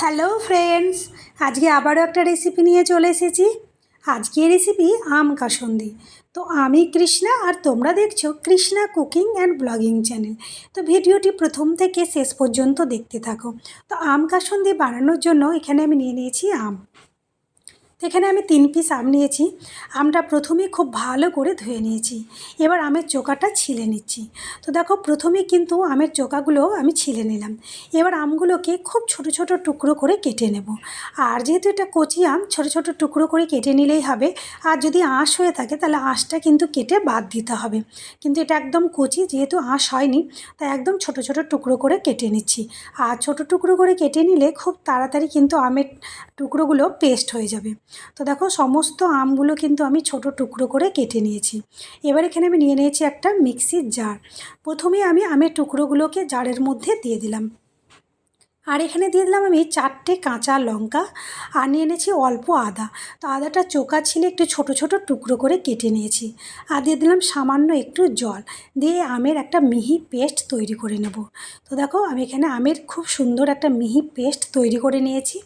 Hello friends, আজকে আবারও একটা রেসিপি নিয়ে চলে এসেছি। আজকে রেসিপি আম কাসন্দি। তো আমি কৃষ্ণা আর তোমরা দেখছ Krishna cooking and blogging channel. তো ভিডিওটি প্রথম থেকে শেষ পর্যন্ত দেখতে থাকো। তো আম কাসন্দি বানানোর জন্য এখানে আমি নিয়ে নিয়েছি আম। এখানে আমি তিন পিস আম নিয়েছি। আমটা প্রথমে খুব ভালো করে ধুয়ে নিয়েছি। এবার আমের চোকাটা ছিলে নিচ্ছি। তো দেখো, প্রথমে কিন্তু আমের চোকাগুলো আমি ছিলে নিলাম। এবার আমগুলোকে খুব ছোট ছোট টুকরো করে কেটে নেব। আর যেহেতু এটা কচি আম, ছোট ছোট টুকরো করে কেটে নিলেই হবে। আর যদি আঁশ হয়ে থাকে, তাহলে আঁশটা কিন্তু কেটে বাদ দিতে হবে। কিন্তু এটা একদম কচি, যেহেতু আঁশ হয়নি, তাই একদম ছোট ছোট টুকরো করে কেটে নিচ্ছি। আর ছোট টুকরো করে কেটে নিলে খুব তাড়াতাড়ি কিন্তু আমের টুকরোগুলো পেস্ট হয়ে যাবে। তো দেখো সমস্ত আমগুলো কিন্তু আমি ছোট টুকরো করে কেটে নিয়েছি। এবার এখানে আমি নিয়ে নিয়েছি একটা মিক্সির জার প্রথমে আমি আমের টুকরোগুলোকে জারের মধ্যে দিয়ে দিলাম। আর এখানে দিয়ে দিলাম আমি চারটে কাঁচা লঙ্কা আর নিয়ে এনেছি অল্প আদা। তো আদাটা চোকা ছিলে একটু ছোট ছোট টুকরো করে কেটে নিয়েছি। আর দিয়ে দিলাম সামান্য একটু জল। দিয়ে আমের একটা মিহি পেস্ট তৈরি করে নেব। তো দেখো আমি এখানে আমের খুব সুন্দর একটা মিহি পেস্ট তৈরি করে নিয়েছি।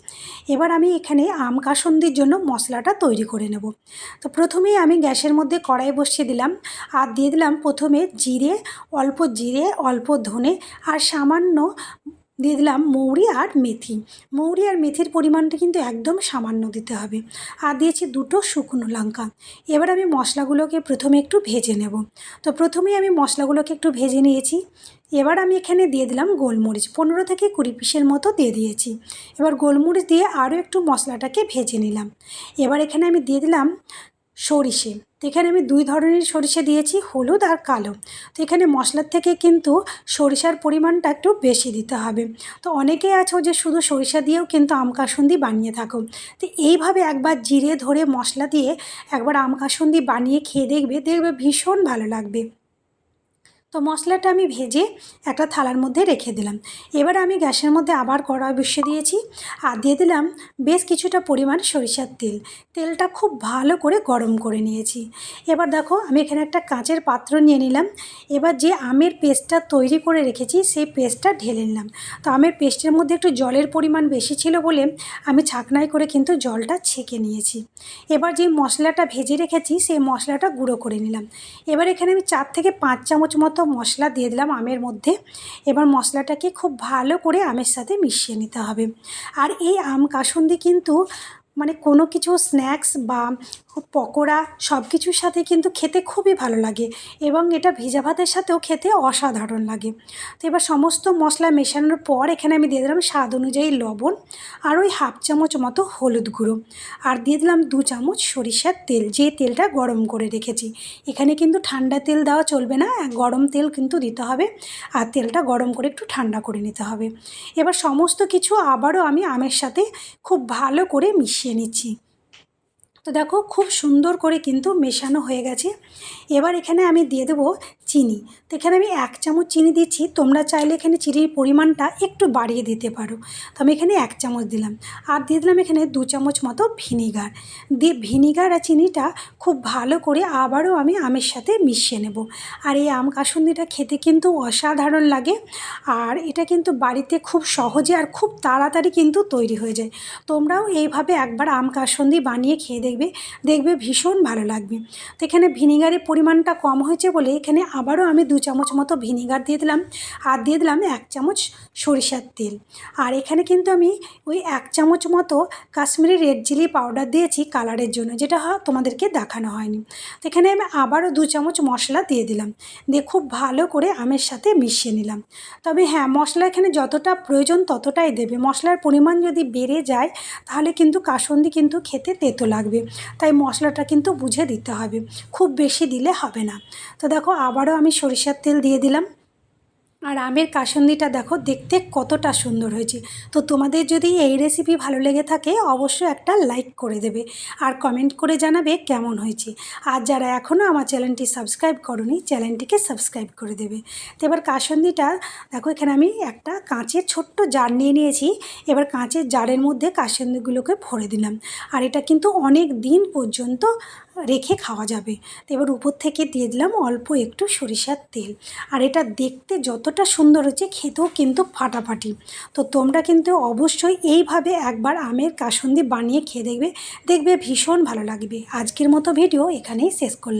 এবার আমি এখানে আম কাসন্দির জন্য মশলাটা তৈরি করে নেব। তো প্রথমেই আমি গ্যাসের মধ্যে কড়াই বসিয়ে দিলাম। আর দিয়ে দিলাম প্রথমে জিরে, অল্প জিরে, অল্প ধনে আর সামান্য দিয়ে দিলাম মৌরি আর মেথি। মৌরি আর মেথির পরিমাণটা কিন্তু একদম সামান্য দিতে হবে। আর দিয়েছি দুটো শুকনো লঙ্কা। এবার আমি মশলাগুলোকে প্রথমে একটু ভেজে নেব। তো প্রথমেই আমি মশলাগুলোকে একটু ভেজে নিয়েছি। এবার আমি এখানে দিয়ে দিলাম গোলমরিচ। পনেরো থেকে কুড়ি পিসের মতো দিয়ে দিয়েছি। এবার গোলমরিচ দিয়ে আরও একটু মশলাটাকে ভেজে নিলাম। এবার এখানে আমি দিয়ে দিলাম সরিষে। তো এখানে আমি দুই ধরনের সরিষা দিয়েছি, হলুদ আর কালো। তো এখানে মশলার থেকে কিন্তু সরিষার পরিমাণটা একটু বেশি দিতে হবে। তো অনেকেই আছো যে শুধু সরিষা দিয়েও কিন্তু আম কাসুন্দি বানিয়ে থাকো। তো এইভাবে একবার জিরে ধরে মশলা দিয়ে একবার আম কাসুন্দি বানিয়ে খেয়ে দেখবে দেখবে ভীষণ ভালো লাগবে। তো মশলাটা আমি ভেজে একটা থালার মধ্যে রেখে দিলাম। এবার আমি গ্যাসের মধ্যে আবার কড়াই বসিয়ে দিয়েছি আর দিয়ে দিলাম বেশ কিছুটা পরিমাণ সরিষার তেল। তেলটা খুব ভালো করে গরম করে নিয়েছি। এবার দেখো আমি এখানে একটা কাঁচের পাত্র নিয়ে নিলাম। এবার যে আমের পেস্টটা তৈরি করে রেখেছি সেই পেস্টটা ঢেলে নিলাম। তো আমের পেস্টের মধ্যে একটু জলের পরিমাণ বেশি ছিল বলে আমি ছাকনায় করে কিন্তু জলটা ছেঁকে নিয়েছি। এবার যে মশলাটা ভেজে রেখেছি সেই মশলাটা গুঁড়ো করে নিলাম। এবার এখানে আমি চার থেকে পাঁচ চামচ মতো মশলা দিয়ে দিলাম আমের মধ্যে। এবার মশলাটাকে খুব ভালো করে আমের সাথে মিশিয়ে নিতে হবে। আর এই আম কাসুন্দি কিন্তু মানে কোনো কিছু স্ন্যাক্স বা পকোড়া সব কিছুর সাথে কিন্তু খেতে খুবই ভালো লাগে এবং এটা ভিজা ভাতের সাথেও খেতে অসাধারণ লাগে। তো এবার সমস্ত মশলা মেশানোর পর এখানে আমি দিয়ে দিলাম স্বাদ অনুযায়ী লবণ আর ওই হাফ চামচ মতো হলুদ গুঁড়ো আর দিয়ে দিলাম দু চামচ সরিষার তেল, যে তেলটা গরম করে রেখেছি। এখানে কিন্তু ঠান্ডা তেল দেওয়া চলবে না, গরম তেল কিন্তু দিতে হবে আর তেলটা গরম করে একটু ঠান্ডা করে নিতে হবে। এবার সমস্ত কিছু আবারও আমি আমের সাথে খুব ভালো করে মিশিয়ে নিচ্ছি। তো দেখো খুব সুন্দর করে কিন্তু মেশানো হয়ে গেছে। এবার এখানে আমি দিয়ে দেবো চিনি। তো এখানে আমি এক চামচ চিনি দিচ্ছি। তোমরা চাইলে এখানে চিনির পরিমাণটা একটু বাড়িয়ে দিতে পারো। তো আমি এখানে এক চামচ দিলাম। আর দিয়ে দিলাম এখানে দু চামচ মতো ভিনিগার। দিয়ে ভিনিগার আর চিনিটা খুব ভালো করে আবারও আমি আমের সাথে মিশিয়ে নেব। আর এই আম কাসুন্দিটা খেতে কিন্তু অসাধারণ লাগে। আর এটা কিন্তু বাড়িতে খুব সহজে আর খুব তাড়াতাড়ি কিন্তু তৈরি হয়ে যায়। তোমরাও এইভাবে একবার আম কাসুন্দি বানিয়ে খেয়ে দেখবে দেখবে ভীষণ ভালো লাগবে। তো এখানে ভিনিগারের পরিমাণটা কম হয়েছে বলে এখানে আবারও আমি দু চামচ মতো ভিনিগার দিয়ে দিলাম। আর দিয়ে দিলাম এক চামচ সরিষার তেল। আর এখানে কিন্তু আমি ওই এক চামচ মতো কাশ্মীরি রেড চিলি পাউডার দিয়েছি কালারের জন্য, যেটা তোমাদেরকে দেখানো হয়নি। তো এখানে আমি আবারও দু চামচ মশলা দিয়ে দিলাম। দিয়ে খুব ভালো করে আমের সাথে মিশিয়ে নিলাম। তবে হ্যাঁ মশলা এখানে যতটা প্রয়োজন ততটাই দেবে। মশলার পরিমাণ যদি বেড়ে যায়, তাহলে কিন্তু কাসন্দি কিন্তু খেতে তেতো লাগবে। তাই মশলাটা কিন্তু বুঝে দিতে হবে। খুব বেশি দিলে হবে না। তো দেখো আবারও আমি সরিষার তেল দিয়ে দিলাম। আর আমের কাসন্দিটা দেখো দেখতে কতটা সুন্দর হয়েছে। তো তোমাদের যদি এই রেসিপি ভালো লেগে থাকে, অবশ্যই একটা লাইক করে দেবে আর কমেন্ট করে জানাবে কেমন হয়েছে। আর যারা এখনও আমার চ্যানেলটি সাবস্ক্রাইব করনি, চ্যানেলটিকে সাবস্ক্রাইব করে দেবে। তো এবার কাসন্দিটা, দেখো এখানে আমি একটা কাঁচের ছোট্ট জার নিয়ে নিয়েছি। এবার কাঁচের জারের মধ্যে কাসন্দিগুলোকে ভরে দিলাম। আর এটা কিন্তু অনেক দিন পর্যন্ত রেখে খাওয়া যাবে। তো এবার উপর থেকে দিয়ে দিলাম অল্প একটু সরিষার তেল। আর এটা দেখতে যতটা সুন্দর হচ্ছে খেতেও কিন্তু ফাটাফাটি। তো তোমরা কিন্তু অবশ্যই এইভাবে একবার আমের কাসন্দি বানিয়ে খেয়ে দেখবে। দেখবে ভীষণ ভালো লাগবে। আজকের মতো ভিডিও এখানেই শেষ করলাম।